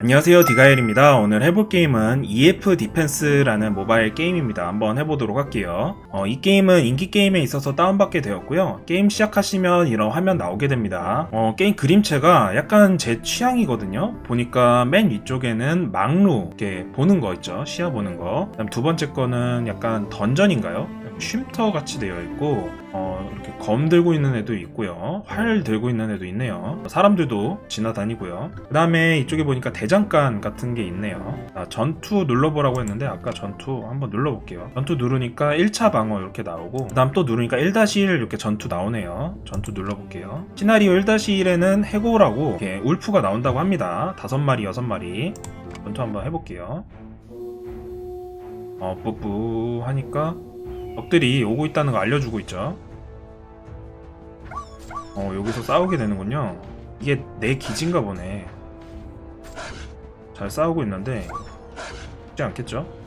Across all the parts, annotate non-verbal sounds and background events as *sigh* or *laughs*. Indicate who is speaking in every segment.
Speaker 1: 안녕하세요 디가엘입니다. 오늘 해볼 게임은 EF 디펜스라는 모바일 게임입니다. 한번 해보도록 할게요. 어, 이 게임은 인기 게임에 있어서 다운받게 되었고요. 게임 시작하시면 이런 화면 나오게 됩니다. 어, 게임 그림체가 약간 제 취향이거든요. 보니까 맨 위쪽에는 망루 이렇게 보는 거 있죠. 시야 보는 거. 그다음 두 번째 거는 약간 던전인가요? 쉼터 같이 되어 있고 어, 이렇게 검 들고 있는 애도 있고요. 활 들고 있는 애도 있네요. 사람들도 지나다니고요. 그 다음에 이쪽에 보니까 대장간 같은 게 있네요. 아, 전투 눌러보라고 했는데 아까 전투 한번 눌러볼게요. 전투 누르니까 1차 방어 이렇게 나오고 그 다음 또 누르니까 1-1 이렇게 전투 나오네요. 전투 눌러볼게요. 시나리오 1-1에는 해고라고 이렇게 울프가 나온다고 합니다. 다섯 마리 여섯 마리. 전투 한번 해볼게요. 어 뿌뿌 하니까 적들이 오고 있다는 거 알려주고 있죠. 어, 여기서 싸우게 되는군요. 이게 내 기지인가 보네. 잘 싸우고 있는데, 쉽지 않겠죠?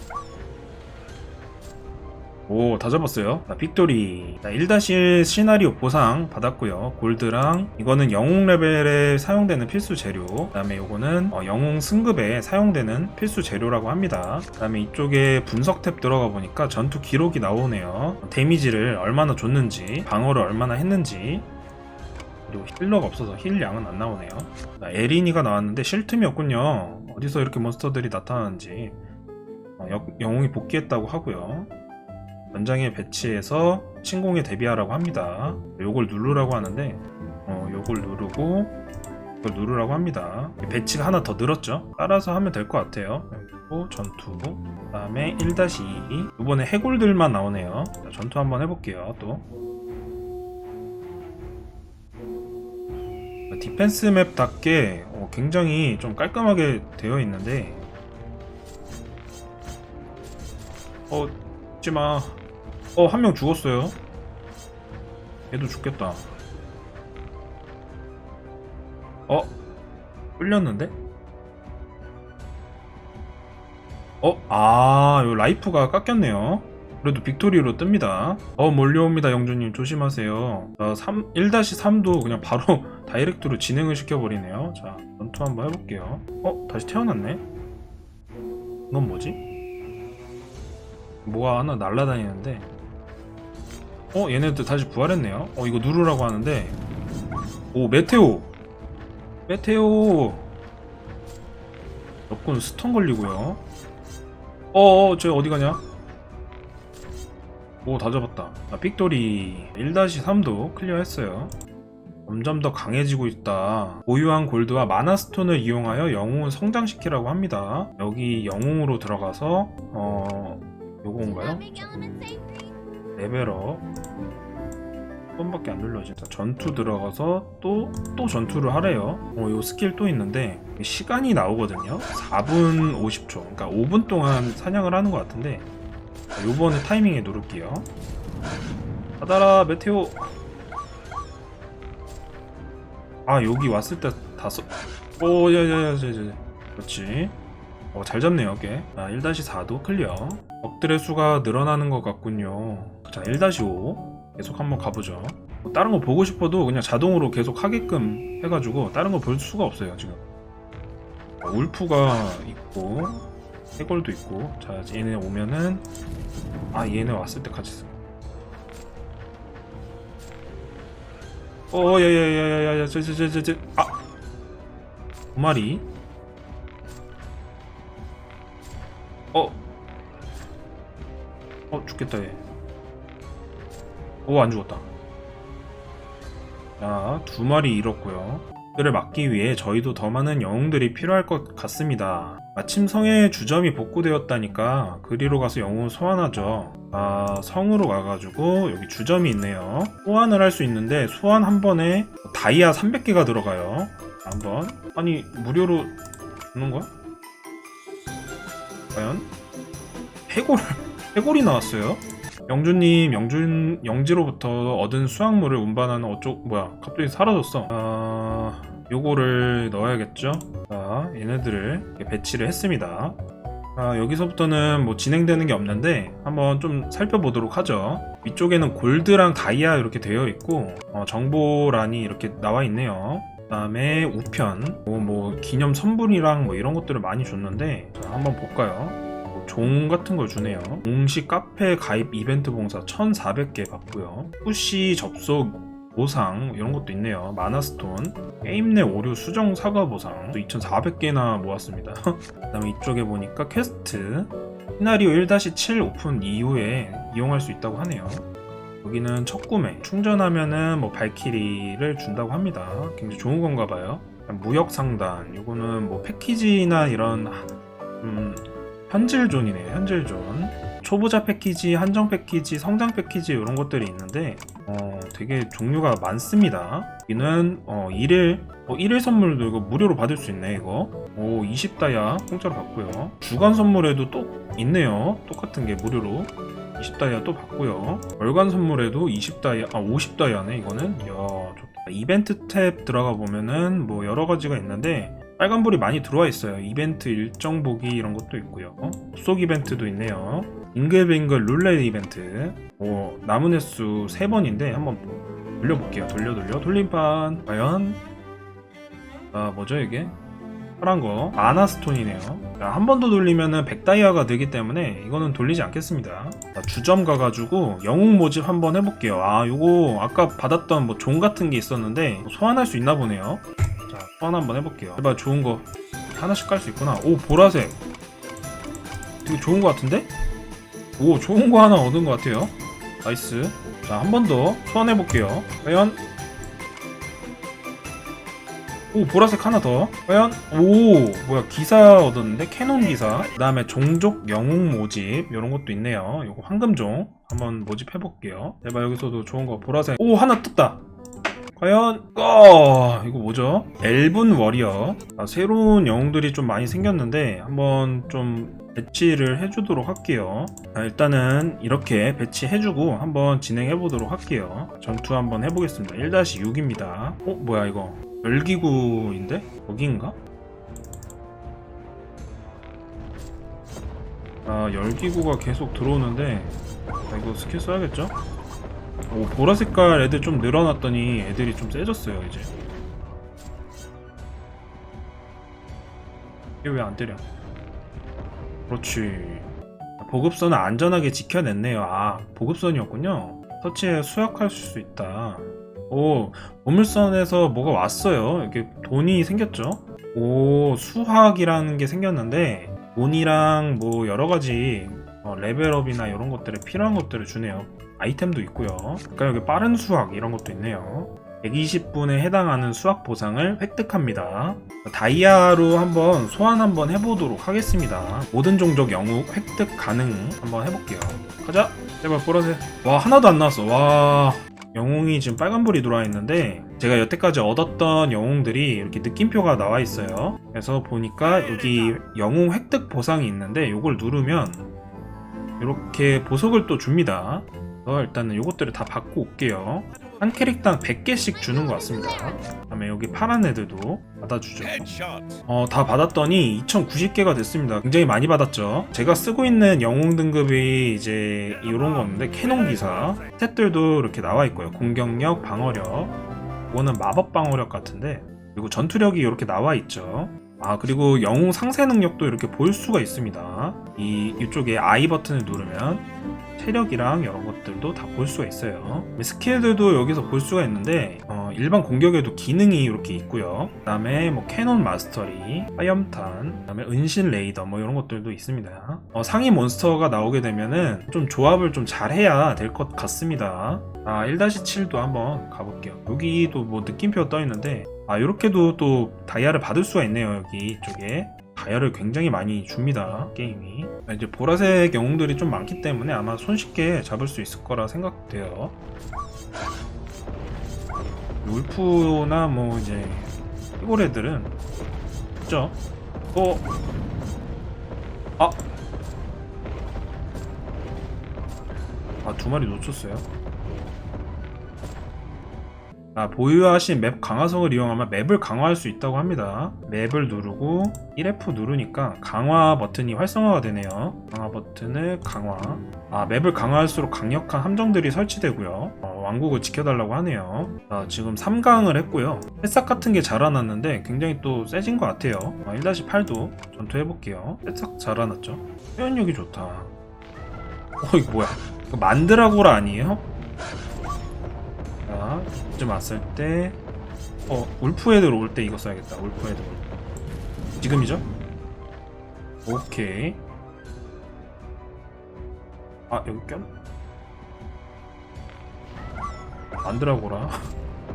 Speaker 1: 오, 다 잡았어요. 자, 빅토리. 자, 1-1 시나리오 보상 받았고요. 골드랑, 이거는 영웅 레벨에 사용되는 필수 재료. 그 다음에 이거는 어, 영웅 승급에 사용되는 필수 재료라고 합니다. 그 다음에 이쪽에 분석 탭 들어가 보니까 전투 기록이 나오네요. 데미지를 얼마나 줬는지, 방어를 얼마나 했는지, 그리고 힐러가 없어서 힐 양은 안 나오네요. 자, 에리니가 나왔는데 쉴 틈이 없군요. 어디서 이렇게 몬스터들이 나타나는지. 어, 여- 영웅이 복귀했다고 하고요. 연장에 배치해서 침공에 대비하라고 합니다. 요걸 누르라고 하는데 어, 요걸 누르고 이걸 누르라고 합니다. 배치가 하나 더 늘었죠? 따라서 하면 될 것 같아요. 그리고 전투 그 다음에 1-2 이번에 해골들만 나오네요. 자, 전투 한번 해볼게요. 또 디펜스 맵답게 어, 굉장히 좀 깔끔하게 되어 있는데 어 죽지마 어, 한 명 죽었어요. 얘도 죽겠다. 어? 끌렸는데? 어? 아, 요 라이프가 깎였네요. 그래도 빅토리로 뜹니다. 어, 몰려옵니다, 영주님. 조심하세요. 자, 3, 1-3도 그냥 바로 *laughs* 다이렉트로 진행을 시켜버리네요. 자, 전투 한번 해볼게요. 어? 다시 태어났네? 이건 뭐지? 뭐가 하나 날아다니는데 어 얘네들 다시 부활했네요. 어 이거 누르라고 하는데. 오 메테오. 메테오. 여권 스턴 걸리고요. 어어 쟤 어디 가냐? 오 다 잡았다. 아, 빅토리 1-3도 클리어했어요. 점점 더 강해지고 있다. 보유한 골드와 마나스톤을 이용하여 영웅을 성장시키라고 합니다. 여기 영웅으로 들어가서 어 요건가요? 레벨업 번밖에 안 눌러져. 자, 전투 들어가서 또, 또 전투를 하래요. 어, 요 스킬 또 있는데, 시간이 나오거든요? 4분 50초. 그러니까 5분 동안 사냥을 하는 것 같은데, 자, 요번에 타이밍에 누를게요. 받아라, 메테오. 아, 여기 왔을 때 다섯, 오, 야, 야, 야, 야, 야, 야. 그렇지. 어, 잘 잡네요, 꽤. 아, 1-4도 클리어. 적들의 수가 늘어나는 것 같군요. 자, 1-5. 계속 한번 가보죠. 뭐 다른 거 보고 싶어도 그냥 자동으로 계속 하게끔 해가지고 다른 거 볼 수가 없어요, 지금. 어, 울프가 있고, 해골도 있고. 자, 얘네 오면은, 아, 얘네 왔을 때 같이 쓰. 어, 야, 야, 야, 야, 야, 야, 저, 저, 저, 저, 저, 아! 두 마리. 어 죽겠다 얘. 오안 죽었다. 자, 두 마리 잃었고요. 그를 막기 위해 저희도 더 많은 영웅들이 필요할 것 같습니다. 마침 성에 주점이 복구되었다니까 그리로 가서 영웅을 소환하죠. 아, 성으로 가가지고 여기 주점이 있네요. 소환을 할 수 있는데 소환 한 번에 다이아 300개가 들어가요. 한번. 아니, 무료로 주는 거야? 과연? 해골, 해골이 나왔어요? 영주님, 영준, 영지로부터 얻은 수확물을 운반하는 어쩌, 뭐야, 갑자기 사라졌어. 아, 요거를 넣어야겠죠? 자, 얘네들을 배치를 했습니다. 아, 여기서부터는 뭐 진행되는 게 없는데 한번 좀 살펴보도록 하죠. 위쪽에는 골드랑 다이아 이렇게 되어 있고 어, 정보란이 이렇게 나와 있네요. 그다음에 우편, 뭐, 뭐 기념 선물이랑 뭐 이런 것들을 많이 줬는데 자, 한번 볼까요? 뭐종 같은 걸 주네요. 공식 카페 가입 이벤트 봉사 1,400개 받고요. 푸시 접속 보상 이런 것도 있네요. 마나스톤, 게임 내 오류 수정 사과 보상 또 2,400개나 모았습니다. *laughs* 그 다음에 이쪽에 보니까 퀘스트 시나리오 1-7 오픈 이후에 이용할 수 있다고 하네요. 여기는 첫 구매 충전하면은 뭐 발키리를 준다고 합니다. 굉장히 좋은 건가 봐요. 무역 상단 요거는 뭐 패키지나 이런 음, 현질존이네요. 현질존. 초보자 패키지, 한정 패키지, 성장 패키지 이런 것들이 있는데 어, 되게 종류가 많습니다. 여기는 어, 1일 어, 1일 선물도 이거 무료로 받을 수 있네 이거. 오 20다이아 공짜로 받고요. 주간 선물에도 또 있네요. 똑같은 게 무료로 20다이아 또 받고요. 월간 선물에도 20다이아, 아 50다이아네 이거는. 이야 좋다. 이벤트 탭 들어가 보면은 뭐 여러 가지가 있는데 빨간불이 많이 들어와 있어요. 이벤트 일정 보기 이런 것도 있고요. 속 이벤트도 있네요. 빙글빙글 룰렛 이벤트. 오, 남은 횟수 3번인데 한번 돌려볼게요. 돌려 돌려 돌림판. 과연 아 뭐죠 이게? 파란 거 아나스톤이네요. 한 번 더 돌리면은 100다이아가 되기 때문에 이거는 돌리지 않겠습니다. 자, 주점 가가지고 영웅 모집 한번 해볼게요. 아 요거 아까 받았던 뭐 종 같은 게 있었는데 소환할 수 있나 보네요. 자 소환 한번 해볼게요. 제발 좋은 거 하나씩 깔 수 있구나. 오 보라색. 되게 좋은 거 같은데? 오 좋은 거 하나 얻은 것 같아요. 나이스. 자 한 번 더 소환해 볼게요. 과연 오 보라색 하나 더 과연 오 뭐야 기사 얻었는데 캐논 기사 그 다음에 종족 영웅 모집 이런 것도 있네요 요거 황금종 한번 모집해 볼게요 제발 여기서도 좋은 거 보라색 오 하나 떴다 과연 어 이거 뭐죠? 엘븐 워리어. 아, 새로운 영웅들이 좀 많이 생겼는데 한번 좀 배치를 해주도록 할게요. 자, 일단은 이렇게 배치해주고 한번 진행해 보도록 할게요. 전투 한번 해보겠습니다. 1-6입니다. 어 뭐야 이거? 열기구인데? 거긴가? 아 열기구가 계속 들어오는데 아, 이거 스킬 써야겠죠? 오 보라 색깔 애들 좀 늘어났더니 애들이 좀 세졌어요 이제. 이게 왜 안 때려? 그렇지. 보급선을 안전하게 지켜냈네요. 아 보급선이었군요. 터치해 수약할 수 있다. 오 보물선에서 뭐가 왔어요? 이렇게 돈이 생겼죠? 오 수학이라는 게 생겼는데 돈이랑 뭐 여러가지 어, 레벨업이나 이런 것들에 필요한 것들을 주네요 아이템도 있고요 그러니까 여기 빠른 수학 이런 것도 있네요 120분에 해당하는 수학 보상을 획득합니다. 다이아로 한번 소환 한번 해보도록 하겠습니다. 모든 종족 영웅 획득 가능 한번 해볼게요. 가자! 제발 보라색. 와, 하나도 안 나왔어. 와. 영웅이 지금 빨간불이 들어와 있는데 제가 여태까지 얻었던 영웅들이 이렇게 느낌표가 나와 있어요. 그래서 보니까 여기 영웅 획득 보상이 있는데 이걸 누르면 이렇게 보석을 또 줍니다. 일단은 이것들을 다 받고 올게요. 한 캐릭당 100개씩 주는 것 같습니다. 그다음에 여기 파란 애들도 받아주죠. 어, 다 받았더니 2090개가 됐습니다. 굉장히 많이 받았죠. 제가 쓰고 있는 영웅 등급이 이제 이런 거였는데 캐논 기사 스탯들도 이렇게 나와 있고요. 공격력, 방어력. 이거는 마법 방어력 같은데 그리고 전투력이 이렇게 나와 있죠. 아 그리고 영웅 상세 능력도 이렇게 볼 수가 있습니다. 이 이쪽에 I 버튼을 누르면 체력이랑 이런 것들도 다 볼 수가 있어요. 스킬들도 여기서 볼 수가 있는데 어, 일반 공격에도 기능이 이렇게 있고요. 그 다음에 뭐 캐논 마스터리, 화염탄, 그 다음에 은신 레이더 뭐 이런 것들도 있습니다. 어, 상위 몬스터가 나오게 되면은 좀 조합을 좀 잘해야 될 것 같습니다. 아 1-7도 한번 가볼게요. 여기도 뭐 느낌표 떠 있는데 아 이렇게도 또 다이아를 받을 수가 있네요 여기 이쪽에 다이아를 굉장히 많이 줍니다 게임이 이제 보라색 영웅들이 좀 많기 때문에 아마 손쉽게 잡을 수 있을 거라 생각돼요 울프나 뭐 이제 애들은 그죠? 어? 아! 아 두 마리 놓쳤어요 아, 보유하신 맵 강화석을 이용하면 맵을 강화할 수 있다고 합니다. 맵을 누르고 1F 누르니까 강화 버튼이 활성화가 되네요. 강화 버튼을 강화. 아, 맵을 강화할수록 강력한 함정들이 설치되고요. 어, 왕국을 지켜달라고 하네요. 자, 지금 3강을 했고요. 새싹 같은 게 자라났는데 굉장히 또 세진 것 같아요. 아, 1-8도 전투해볼게요. 새싹 자라났죠. 표현력이 좋다. 어, 이거 뭐야? 이거 만드라고라 아니에요? 자, 이쯤 왔을 때, 어, 울프헤드 올 때 이거 써야겠다. 울프헤드. 지금이죠? 오케이. 아, 여기 껴? 만드라고라.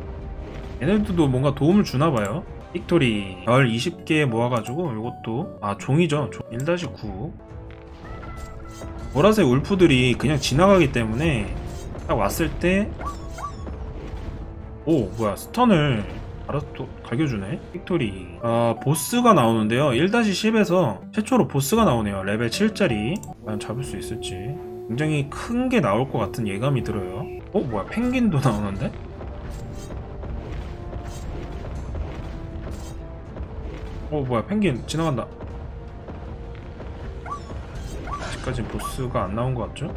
Speaker 1: *laughs* 얘네들도 뭔가 도움을 주나봐요. 빅토리 별 20개 모아가지고 이것도 아 종이죠. 1-9 보라색 울프들이 그냥 지나가기 때문에 딱 왔을 때 오 뭐야 스턴을 알아서 또 갈겨주네. 빅토리. 아 보스가 나오는데요. 1-10에서 최초로 보스가 나오네요. 레벨 7짜리. 과연 잡을 수 있을지. 굉장히 큰 게 나올 것 같은 예감이 들어요. 어 뭐야 펭귄도 나오는데? 어 뭐야 펭귄 지나간다. 아직까지 보스가 안 나온 것 같죠?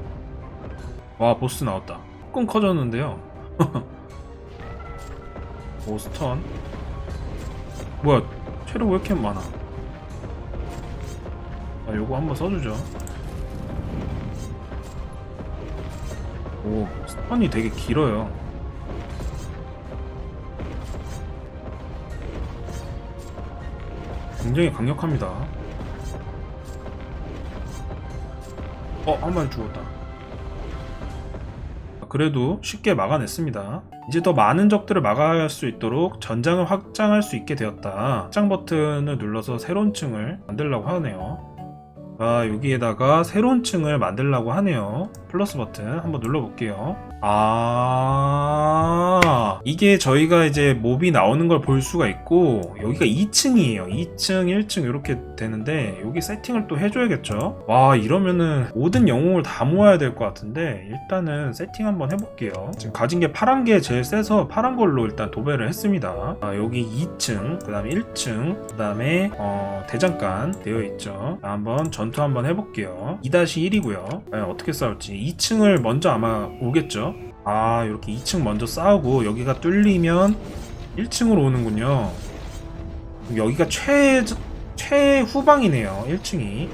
Speaker 1: 와 보스 나왔다. 조금 커졌는데요 *laughs* 오 스턴? 뭐야 체력 왜 이렇게 많아? 아 요거 한번 써주죠. 오 스턴이 되게 길어요. 굉장히 강력합니다. 어 한 마리 죽었다. 그래도 쉽게 막아냈습니다. 이제 더 많은 적들을 막아야 할수 있도록 전장을 확장할 수 있게 되었다. 확장 버튼을 눌러서 새로운 층을 만들려고 하네요. 아, 여기에다가 새로운 층을 만들려고 하네요. 플러스 버튼 한번 눌러볼게요. 아, 이게 저희가 이제 몹이 나오는 걸 볼 수가 있고, 여기가 2층이에요. 2층, 1층 이렇게 되는데, 여기 세팅을 또 해줘야겠죠? 와, 이러면은 모든 영웅을 다 모아야 될 것 같은데, 일단은 세팅 한번 해볼게요. 지금 가진 게 파란 게 제일 세서 파란 걸로 일단 도배를 했습니다. 아, 여기 2층, 그 다음에 1층, 그 다음에, 어, 대장간 되어 있죠. 자, 한번 전투 한번 해볼게요. 2-1이고요. 어떻게 싸울지. 2층을 먼저 아마 오겠죠? 아, 이렇게 2층 먼저 싸우고, 여기가 뚫리면 1층으로 오는군요. 여기가 최, 최후방이네요. 1층이.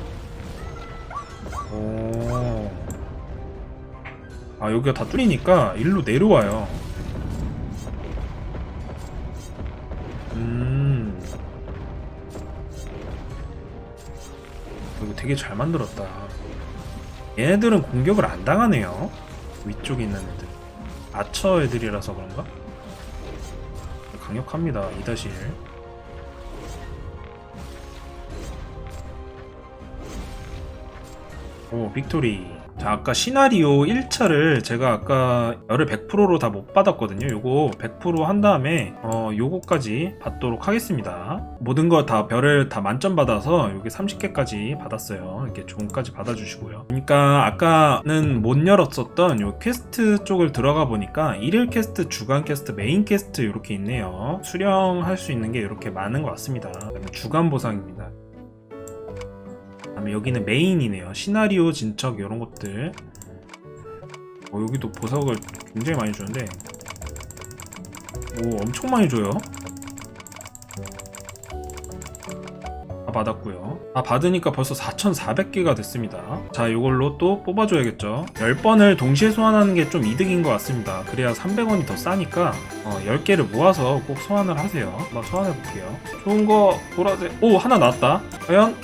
Speaker 1: 오. 아, 여기가 다 뚫리니까 일로 내려와요. 음. 이거 되게 잘 만들었다. 얘네들은 공격을 안 당하네요. 위쪽에 있는 애들. 아처 애들이라서 그런가? 강력합니다. 2-1. 오, 빅토리. 자, 아까 시나리오 1차를 제가 아까 열을 100%로 다 못 받았거든요. 요거 100%한 다음에 어, 요거까지 받도록 하겠습니다. 모든 거 다 별을 다 만점 받아서 여기 30개까지 받았어요. 이렇게 종까지 받아주시고요. 그러니까 아까는 못 열었었던 요 퀘스트 쪽을 들어가 보니까 일일 퀘스트, 주간 퀘스트, 메인 퀘스트 이렇게 있네요. 수령할 수 있는 게 이렇게 많은 것 같습니다. 주간 보상입니다. 그다음에 여기는 메인이네요. 시나리오 진척 이런 것들. 어, 여기도 보석을 굉장히 많이 주는데, 오 엄청 많이 줘요. 다 받았고요. 다 받으니까 벌써 4,400개가 됐습니다. 자, 이걸로 또 뽑아줘야겠죠. 10번을 동시에 소환하는 게 좀 이득인 것 같습니다. 그래야 300원이 더 싸니까 어, 10개를 모아서 꼭 소환을 하세요. 한번 소환해볼게요. 좋은 거 보라색. 오 하나 나왔다. 과연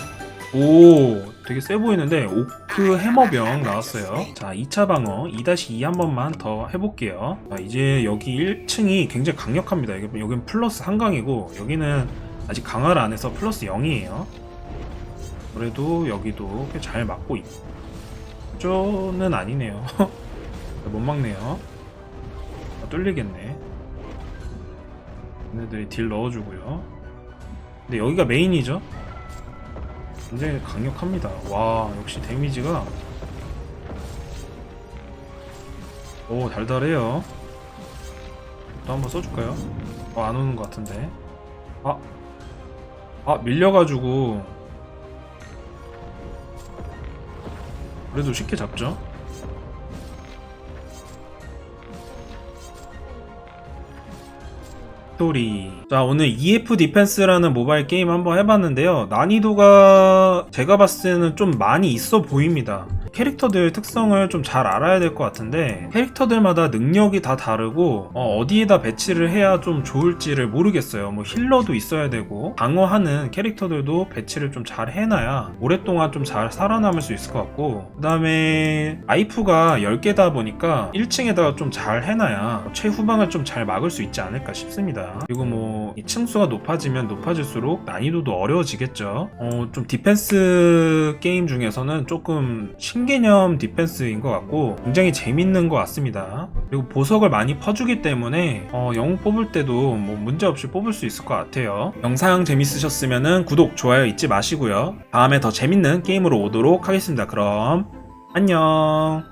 Speaker 1: 오 되게 세 보이는데 오크 해머병 나왔어요. 자 2차 방어 2-2 한 번만 더 해볼게요. 자, 이제 여기 1층이 굉장히 강력합니다. 여기, 여긴 플러스 한강이고 여기는 아직 강화를 안 해서 플러스 0이에요. 그래도 여기도 꽤 잘 막고 있죠 는 아니네요. *laughs* 못 막네요. 아, 뚫리겠네. 얘네들이 딜 넣어주고요. 근데 여기가 메인이죠 굉장히 강력합니다. 와, 역시 데미지가 오, 달달해요. 또 한번 써줄까요? 어, 안 오는 것 같은데. 아, 아, 밀려가지고. 그래도 쉽게 잡죠? 빅토리. 자, 오늘 EF 디펜스라는 모바일 게임 한번 해봤는데요. 난이도가 제가 봤을 때는 좀 많이 있어 보입니다. 캐릭터들 특성을 좀 잘 알아야 될 것 같은데 캐릭터들마다 능력이 다 다르고 어, 디에다 배치를 해야 좀 좋을지를 모르겠어요. 뭐 힐러도 있어야 되고 방어하는 캐릭터들도 배치를 좀 잘 해놔야 오랫동안 좀 잘 살아남을 수 있을 것 같고 그 다음에 아이프가 10개다 보니까 1층에다가 좀 잘 해놔야 최후방을 좀 잘 막을 수 있지 않을까 싶습니다. 그리고 뭐이 층수가 높아지면 높아질수록 난이도도 어려워지겠죠. 어, 좀 디펜스 게임 중에서는 조금 신개념 디펜스인 것 같고 굉장히 재밌는 것 같습니다. 그리고 보석을 많이 퍼주기 때문에 어, 영웅 뽑을 때도 뭐 문제 없이 뽑을 수 있을 것 같아요. 영상 재밌으셨으면 구독, 좋아요 잊지 마시고요. 다음에 더 재밌는 게임으로 오도록 하겠습니다. 그럼 안녕.